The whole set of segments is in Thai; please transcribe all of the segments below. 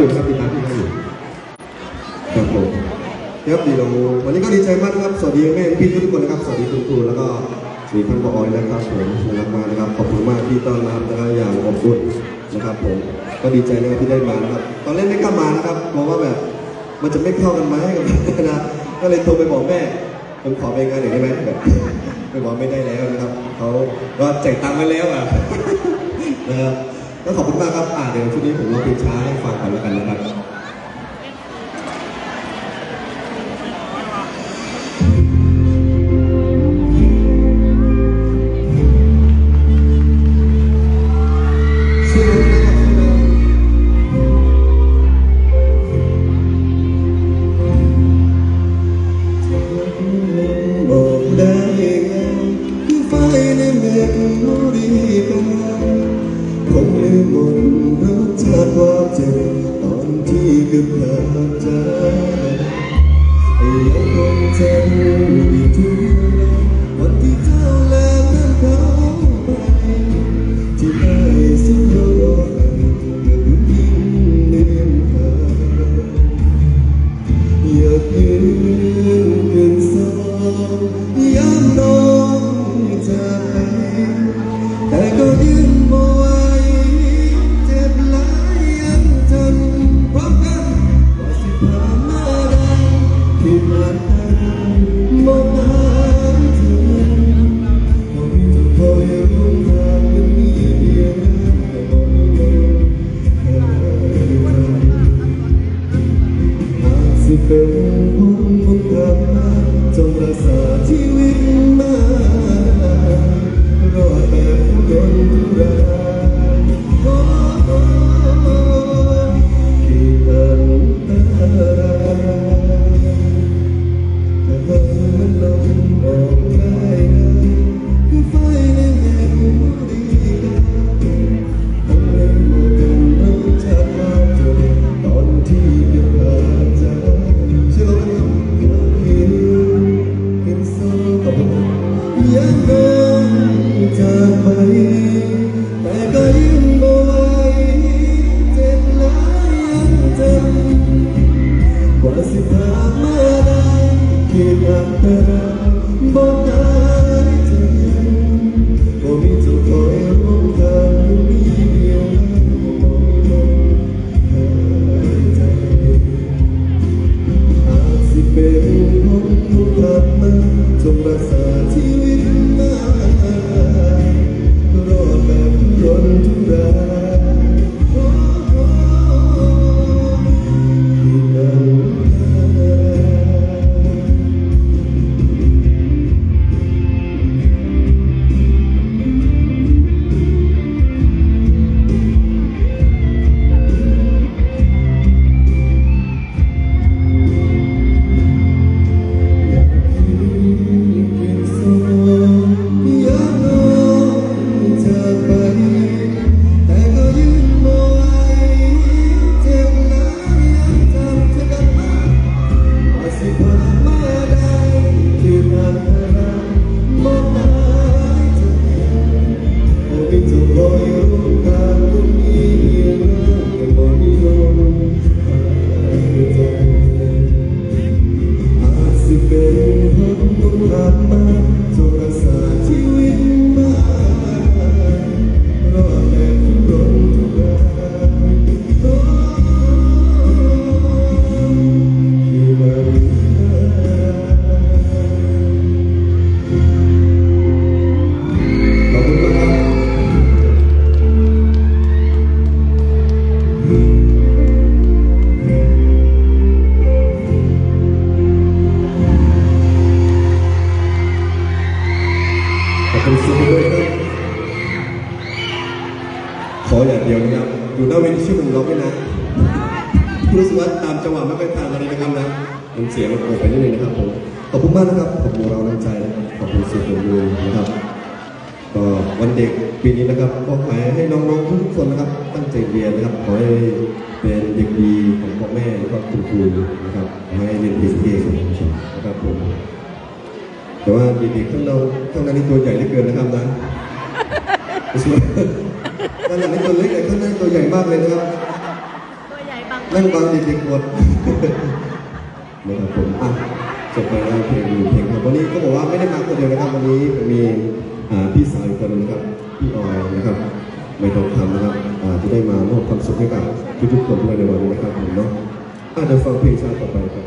อยู่ครับติดตามที่ให้อยู่ครับผมครับดีเราวันนี้ก็ดีใจมากครับ สวัสดีแม่พี่ทุกคนนะครับ สวัสดีคุณครูแล้วก็สวัสดีท่านผออยนะครับผมน่ารักมากนะครับ ขอบคุณมากที่ต้อนรับนะครับอย่างอบอุ่นนะครับผม ก็ดีใจนะครับที่ได้มานะครับ ตอนแรกไม่กล้ามานะครับเพราะว่าแบบมันจะไม่เข้ากันไหมกับนะ ก็เลยโทรไปบอกแม่ ผมขอไปงานหน่อยได้ไหมแบบไปบอกไม่ได้แล้วนะครับ เขาก็แจกตังค์ไว้แล้วอะนะครับ ก็ขอบคุณมากครับอ่าเดี๋ยวชุดนี้ผมลองเพลงช้าให้ฟังก่อนแล้วกันนะครับ จงรักษา ขออย่างเดียวนะครับอยู่หน้าเวทีชื่อผมร้องไม่นะรู้สึกว่าตามจังหวะไม่ค่อยทันอะไรนะครับนะมันเสียงมันโผล่ไปนิดนึงนะครับผมขอบคุณมากนะครับขอบคุณเราน้ำใจนะครับขอบคุณสุดเลยนะครับก็วันเด็กปีนี้นะครับก็ขอให้น้องๆทุกคนนะครับตั้งใจเรียนนะครับขอให้เป็นเด็กดีของพ่อแม่แล้วก็คุณครูนะครับขอให้เรียนเก่งๆนะครับผมแต่ว่าเด็กๆข้างเราข้างในนี่ตัวใหญ่เหลือเกินนะครับนะ ด้านหลังนี่ตัวเล็กแต่ข้างในตัวใหญ่มากเลยนะครับตัวใหญ่บางนั่งฟังเด็กๆหมดนะครับผมอะจบไปแล้วเพลงหนึ่งเพลงครับวันนี้ก็บอกว่าไม่ได้มาคนเดียวนะครับ วันนี้มีอ่าพี่สาวอีกคนหนึงนะครับพี่ออยนะครับไม่ต้องคำนะครับอ่าจะได้มามอบความสุขให้กับทุกๆคนด้วยในวันนี้นะครับผมเนาะอาจจะเดี๋ยวฟังเพลงชาติต่อไปครับ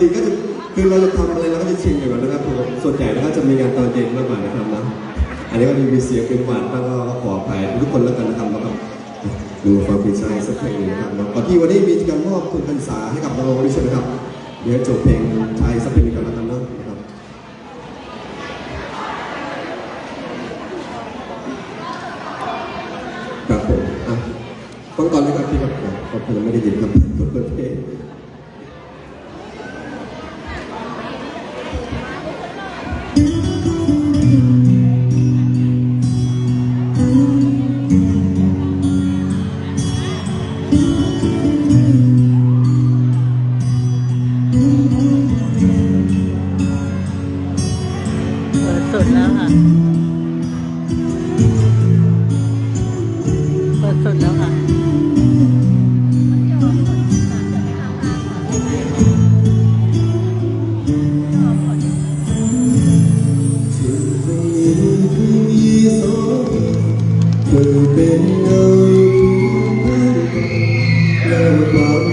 ติก็จะคือเราจะทำอะไรเราก็จะชินอยู่แล้วนะครับผมส่วนใหญ่แล้วก็จะมีงานตอนเย็นมากกว่านะครับนะอันนี้ก็มีเสียงเป็นหวานบ้างก็ขออภัยทุกคนแล้วกันนะครับแล้วก็ดูฟังเพลงชายสักเพลงหนึงนะครับแล้วก่อนที่วันนี้มีการมอบทุนการษาให้กับน้องด้วยใช่ไหมครับเดี๋ยวจบเพลงชายสักเพลงหนึงก่อนแล้วกันนะนะครับครับผมอะฟังก่อนเลยครับพี่ครับขอบคุณไม่ได้ยินครับ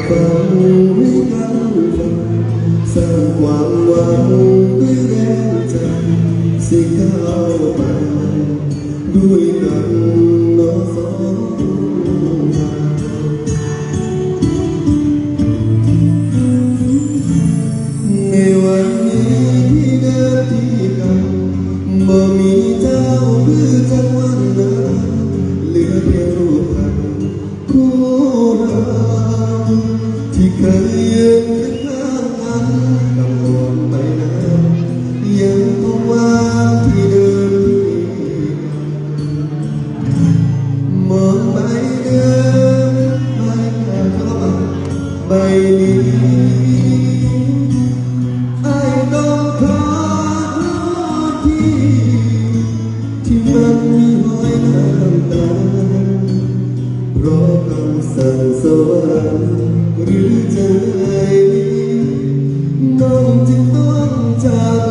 เคียงข้า ต้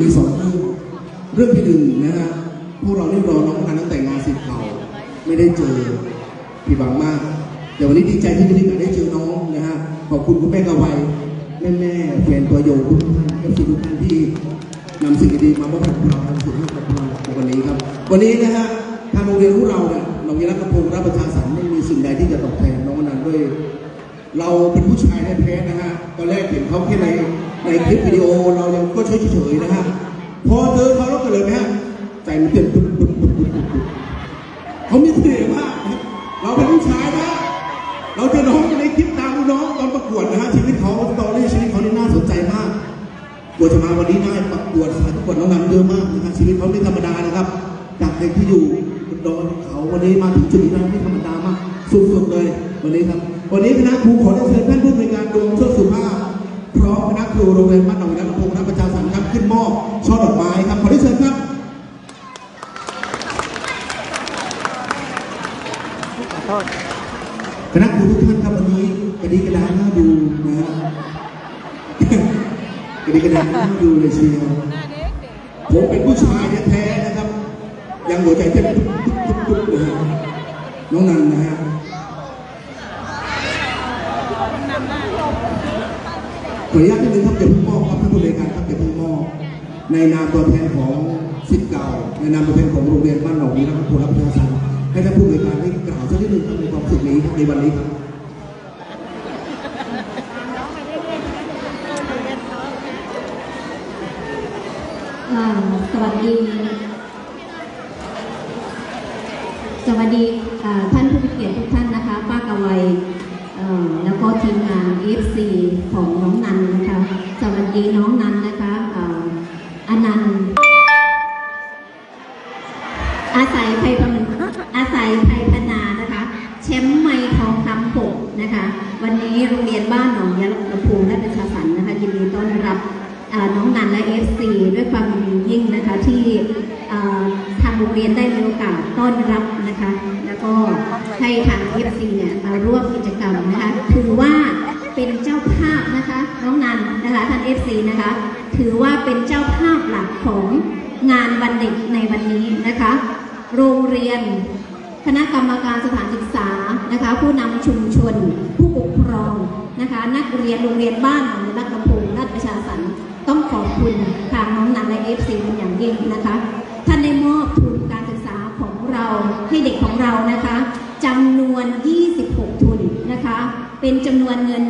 มีสองเรื่องเรื่องที่หนึ่งนะฮะพวกเรานี่รอน้องงานตั้งแต่งานสิบเก่าไม่ได้เจอผิดหวังมากเดี๋ยววันนี้ดีใจที่ได้มีโอกได้เจอน้องนะฮะขอบคุณคุณแม่กะไวแม่แม่แฟนตัวโยทุกท่านเอฟซีทุกท่านที่นำสิ่งดีๆมามอบให้พวกเราทำสิ่งให้กับพวกเราในวันนี้ครับ วันนี้นะฮะทางโรงเรียนของเราเนี่ยโรงเรียนรักกระพงรับประชาสันไม่มีสิ่งใดที่จะตอบแทนน้องอนันด้วย เราเป็นผู้ชายแท้ๆนะฮะตอนแรกเห็นเขาแค่ใน ในคลิปวิดีโอเรายังก็เฉยๆนะฮะพอเจอเขาแล้วเกิดเลยไหมฮะใจมันเต้นปุ๊บปุ๊บปุ๊บปุ๊บปุ๊บปุ๊บเขามีเสน่ห์มากเราเป็นผู้ชายนะเราเจอน้องในคลิปตามดูน้องตอนประกวดนะฮะชีวิตเขาสตอรี่ชีวิตเขานี่น่าสนใจมากว่าจะมาวันนี้ได้ประกวดสายประกวดน้องนันเยอะมากนะครับชีวิตเขาไม่ธรรมดานะครับจากเด็กที่อยู่บนดอยเขาวันนี้มาถึงจุดนี้ได้ไม่ธรรมดา มากสุดๆเลยวันนี้ครับ วันนี้คณะครูขอได้เชิญท่านผู้บริการ นน่าดูเลยเชียวผมเป็นผู้ชายแท้ๆนะครับ ยังหัวใจเต้นตุ๊บตุ๊บตุ๊บตุ๊บนะฮะน้องนันนะฮะขออนุญาตนิดนึงครับอย่าเพิ่งมอบครับท่านผู้บริการครับอย่าเพิ่งมอบในนามตัวแทนของศิษย์เก่า ในนามตัวแทนของโรงเรียนบ้านหนองนี้นะครับครูรับประชาสันให้ท่านผู้บริการได้กล่าวสักนิดหนึ่งครับในความสึกนี้ครับในวันนี้ครับ อ่าส วัสดี สวัสดีท่านผู้มีเกียรติทุกท่านนะคะ ป้ากวเอ่อแล้วก็ทีมงาน FC ของน้องนันนะคะ สวัสดีน้องนันนะคะอานันต์อาศัยไพพมอาศัยไพพนานะคะแชมป์ไม่ทองคำปกนะคะ วันนี้โรงเรียนบ้านหนองยะลำพูและประชาสันนะคะยินดีต้อนรับ น้องนันและ FC ด้วยความยิ่งนะคะที่ทางโรงเรียนได้มีโอกาสต้อนรับนะคะ แล้วก็ให้ทาง FC เนี่ยมาร่วมกิจกรรมนะคะถือว่าเป็นเจ้าภาพนะคะน้องนันนะคะท่าน FC นะคะถือว่าเป็นเจ้าภาพหลักของงานวันเด็กในวันนี้นะคะ โรงเรียนคณะกรรมการสถานศึกษานะคะ ผู้นำชุมชน ผู้ปกครองนะคะ นักเรียนโรงเรียนบ้านหนองรักกระพูราชประชาสันต์ ต้องขอบคุณทางน้องนันและเอฟซีเป็นอย่างยิ่งนะคะ ท่านได้มอบทุนการศึกษาของเราให้เด็กของเรานะคะจำนวน 26 ทุนนะคะ เป็นจำนวนเงิน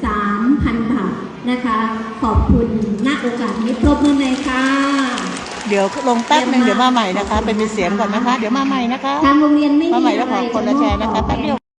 13,000 บาทนะคะ ขอบคุณณโอกาสนี้ปรบมือเลยค่ะ เดี๋ยวลงแป๊บหนึงเดี๋ยวมาใหม่นะคะ เป็นมีเสียงก่อนนะคะ เดี๋ยวมาใหม่นะคะทางโรงเรียนไม่มามีใหม่แล้วอะขไรอคนจะละมแชอบร์นะคะตอบแป๊บแทเดียนว